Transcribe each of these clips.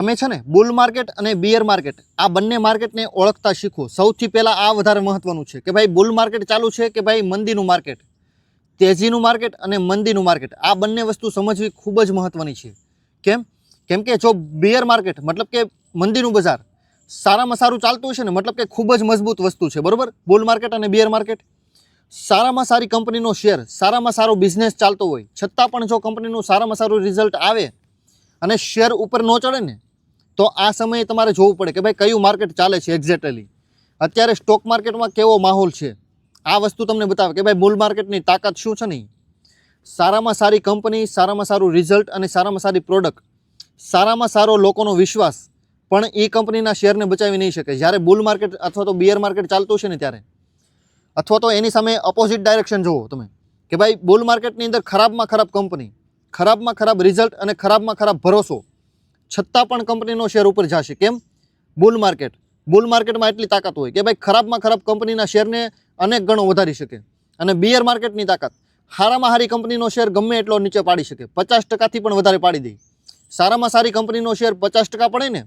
તમે છે ને બુલ માર્કેટ અને બિયર માર્કેટ, આ બંને માર્કેટને ઓળખતા શીખો. સૌથી પહેલાં આ વધારે મહત્ત્વનું છે કે ભાઈ બુલ માર્કેટ ચાલુ છે કે ભાઈ મંદીનું માર્કેટ? તેજીનું માર્કેટ અને મંદીનું માર્કેટ. આ બંને વસ્તુ સમજવી ખૂબ જ મહત્ત્વની છે. કેમ? કેમ કે જો બિયર માર્કેટ મતલબ કે મંદીનું બજાર સારામાં સારું ચાલતું છે ને મતલબ કે ખૂબ જ મજબૂત વસ્તુ છે. બરાબર? બુલ માર્કેટ અને બિયર માર્કેટ. સારામાં સારી કંપનીનો શેર સારામાં સારો બિઝનેસ ચાલતો હોય. છતાં પણ જો કંપનીનું સારામાં સારું રિઝલ્ટ આવે અને શેર ઉપર ન ચડે ને તો આ સમયે તમારે જોવું પડે કે ભાઈ કયું માર્કેટ ચાલે છે એક્ઝેક્ટલી અત્યારે સ્ટોક માર્કેટમાં કેવો માહોલ છે? આ વસ્તુ તમને બતાવે કે ભાઈ બુલ માર્કેટની તાકાત શું છે નહીં? સારામાં સારી કંપની સારામાં સારું રિઝલ્ટ અને સારામાં સારી પ્રોડક્ટ સારામાં સારો લોકોનો વિશ્વાસ, પણ એ કંપનીના શેરને બચાવી નહીં શકે. જ્યારે બુલ માર્કેટ અથવા તો બિયર માર્કેટ ચાલતું છે ને ત્યારે, અથવા તો એની સામે અપોઝિટ ડાયરેક્શન જુઓ તમે, કે ભાઈ બુલ માર્કેટની અંદર ખરાબમાં ખરાબ કંપની ખરાબમાં ખરાબ રિઝલ્ટ અને ખરાબમાં ખરાબ ભરોસો છતાં પણ કંપનીનો શેર ઉપર જશે. કેમ? બુલ માર્કેટ. બુલ માર્કેટમાં એટલી તાકાત હોય કે ભાઈ ખરાબમાં ખરાબ કંપનીના શેરને અનેક ગણો વધારી શકે અને બિયર માર્કેટની તાકાત. સારામાં સારી કંપનીનો શેર ગમે એટલો નીચે પાડી શકે. પચાસ ટકાથી પણ વધારે પાડી દે. સારામાં સારી કંપનીનો શેર પચાસ ટકા પડે ને,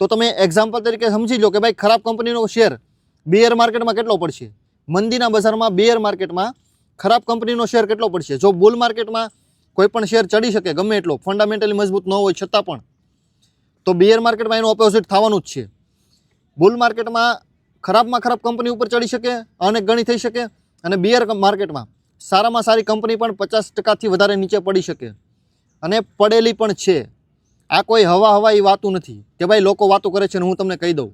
તો તમે એક્ઝામ્પલ તરીકે સમજી લો કે ભાઈ ખરાબ કંપનીનો શેર બિયર માર્કેટમાં કેટલો પડશે? મંદીના બજારમાં બિયર માર્કેટમાં ખરાબ કંપનીનો શેર કેટલો પડશે? જો બુલ માર્કેટમાં કોઈ પણ શેર ચડી શકે, ગમે એટલો ફંડામેન્ટલી મજબૂત ન હોય છતાં પણ તો બિયર માર્કેટમાં એનું ઓપોઝિટ થવાનું જ છે. બુલ માર્કેટમાં ખરાબમાં ખરાબ કંપની ઉપર ચડી શકે અનેક ગણી થઈ શકે અને બિયર માર્કેટમાં સારામાં સારી કંપની પણ પચાસ ટકાથી વધારે નીચે પડી શકે. અને પડેલી પણ છે. આ કોઈ હવા હવાઈ વાતું નથી કે ભાઈ લોકો વાતો કરે છે ને હું તમને કહી દઉં.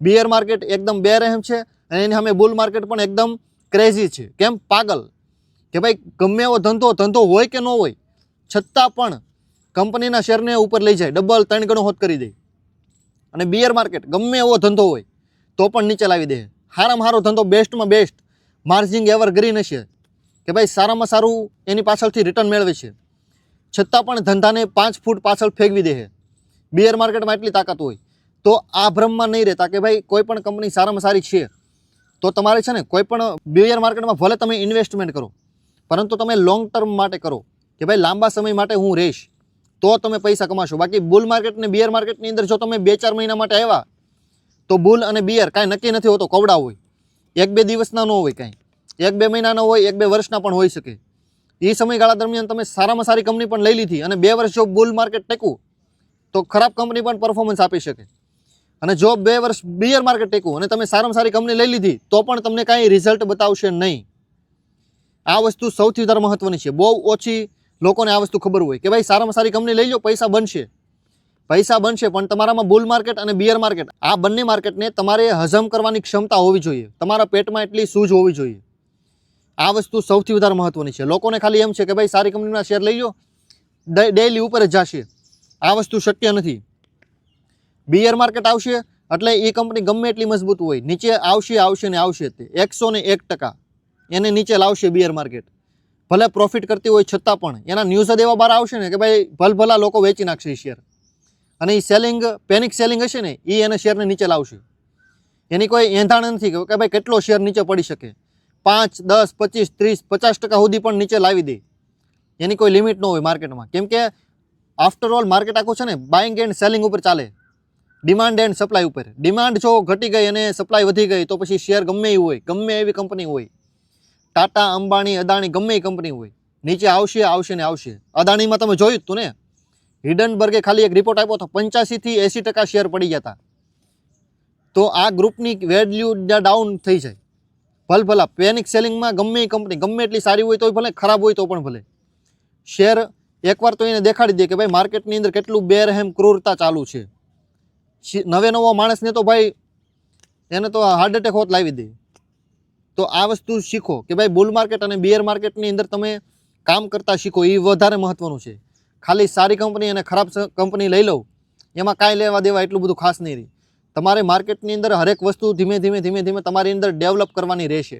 બિયર માર્કેટ એકદમ બેરહેમ છે અને એની સામે બુલ માર્કેટ પણ એકદમ ક્રેઝી છે. કેમ? પાગલ. કે ભાઈ ગમે એવો ધંધો ધંધો હોય કે ન હોય, છતાં પણ કંપનીના શેરને ઉપર લઈ જાય, ડબલ ત્રણ ગણો હોત કરી દે. અને બિયર માર્કેટ ગમે એવો ધંધો હોય, તો પણ નીચે લાવી દે. સારામાં સારો ધંધો બેસ્ટમાં બેસ્ટ માર્જિંગ એવર ગ્રીન હશે કે ભાઈ સારામાં સારું એની પાછળથી રિટર્ન મેળવે છે. છતાં પણ ધંધાને પાંચ ફૂટ પાછળ ફેંકવી દે બિયર માર્કેટમાં એટલી તાકાત હોય, તો આ ભ્રમમાં નહીં રહેતા કે ભાઈ કોઈ પણ કંપની સારામાં સારી છે. તો તમારે છે ને કોઈ પણ બિયર માર્કેટમાં ભલે તમે ઇન્વેસ્ટમેન્ટ કરો, પરંતુ તમે લોંગ ટર્મ માટે કરો. કે ભાઈ લાંબા સમય માટે હું રહીશ. તો તમે પૈસા કમાશો. બાકી બુલ માર્કેટ ને બિયર માર્કેટની અંદર જો તમે બે ચાર મહિના માટે આવ્યા, તો બુલ અને બિયર કાંઈ નક્કી નથી હોતો, કવડા હોય. એક બે દિવસના ન હોય કાંઈ. એક બે મહિનાના હોય, એક બે વર્ષના પણ હોઈ શકે. એ સમયગાળા દરમિયાન તમે સારામાં સારી કંપની પણ લઈ લીધી અને બે વર્ષ જો બુલ માર્કેટ ટેકવું, તો ખરાબ કંપની પણ પરફોર્મન્સ આપી શકે. અને જો બે વર્ષ બિયર માર્કેટ ટેકવું અને તમે સારામાં સારી કંપની લઈ લીધી, તો પણ તમને કાંઈ રિઝલ્ટ બતાવશે નહીં. આ વસ્તુ સૌથી વધારે મહત્વની છે. બહુ ઓછી લોકોને આ વસ્તુ ખબર હોય કે ભાઈ સારામાં સારી કંપની લઈ લો, પૈસા બનશે. પૈસા બનશે, પણ તમારામાં બુલ માર્કેટ અને બિયર માર્કેટ આ બંને માર્કેટને તમારે હજમ કરવાની ક્ષમતા હોવી જોઈએ. તમારા પેટમાં એટલી સૂઝ હોવી જોઈએ. આ વસ્તુ સૌથી વધારે મહત્ત્વની છે. લોકોને ખાલી એમ છે કે ભાઈ સારી કંપનીના શેર લઈ લો ડેઇલી ઉપર જ જશે. આ વસ્તુ શક્ય નથી. બિયર માર્કેટ આવશે, એટલે એ કંપની ગમે એટલી મજબૂત હોય. નીચે આવશે આવશે ને આવશે તે. એકસો ને એક ટકા. એને નીચે લાવશે બિયર માર્કેટ ભલે પ્રોફિટ કરતી હોય છતાં પણ, એના ન્યૂઝ જ એવા બહાર આવશે ને કે ભાઈ ભલભલા લોકો વેચી નાખશે એ શેર અને એ સેલિંગ પેનિક સેલિંગ હશે ને એ એને શેરને નીચે લાવશે. એની કોઈ એંધાણ નથી કે ભાઈ કેટલો શેર નીચે પડી શકે. પાંચ, દસ, પચીસ, ત્રીસ, પચાસ ટકા સુધી પણ નીચે લાવી દે. એની કોઈ લિમિટ ન હોય માર્કેટમાં કેમ કે આફ્ટર ઓલ માર્કેટ આખું છે ને બાઇંગ એન્ડ સેલિંગ ઉપર ચાલે. ડિમાન્ડ એન્ડ સપ્લાય ઉપર. ડિમાન્ડ જો ઘટી ગઈ અને સપ્લાય વધી ગઈ, તો પછી શેર ગમે એ હોય, ગમે એવી કંપની હોય. ટાટા, અંબાણી, અદાણી ગમે એ કંપની હોય. નીચે આવશે આવશે ને આવશે. અદાણીમાં તમે જોયું જ તું ને? હિડનબર્ગે ખાલી એક રિપોર્ટ આપ્યો હતો. પંચ્યાસીથી એંસી ટકા શેર પડી ગયા હતા તો આ ગ્રુપની વેલ્યુ ડાઉન થઈ જાય. ભલ, ભલા પેનિક સેલિંગમાં ગમે એ કંપની ગમે એટલી સારી હોય તોય ભલે, ખરાબ હોય તો પણ ભલે. શેર એકવાર તો એને દેખાડી દે કે ભાઈ માર્કેટની અંદર કેટલું બેરહેમ ક્રૂરતા ચાલુ છે. નવે નવો માણસને તો ભાઈ એને તો હાર્ટ એટેક હોત લાવી દે. તો આ વસ્તુ શીખો કે ભાઈ બુલ માર્કેટ અને બિયર માર્કેટની અંદર તમે કામ કરતા શીખો. એ વધારે મહત્વનું છે. ખાલી સારી કંપની અને ખરાબ કંપની લઈ લઉં, એમાં કાંઈ લેવા દેવા એટલું બધું ખાસ નહીં રહી. તમારે માર્કેટની અંદર હરેક વસ્તુ ધીમે ધીમે ધીમે ધીમે તમારી અંદર ડેવલપ કરવાની રહેશે.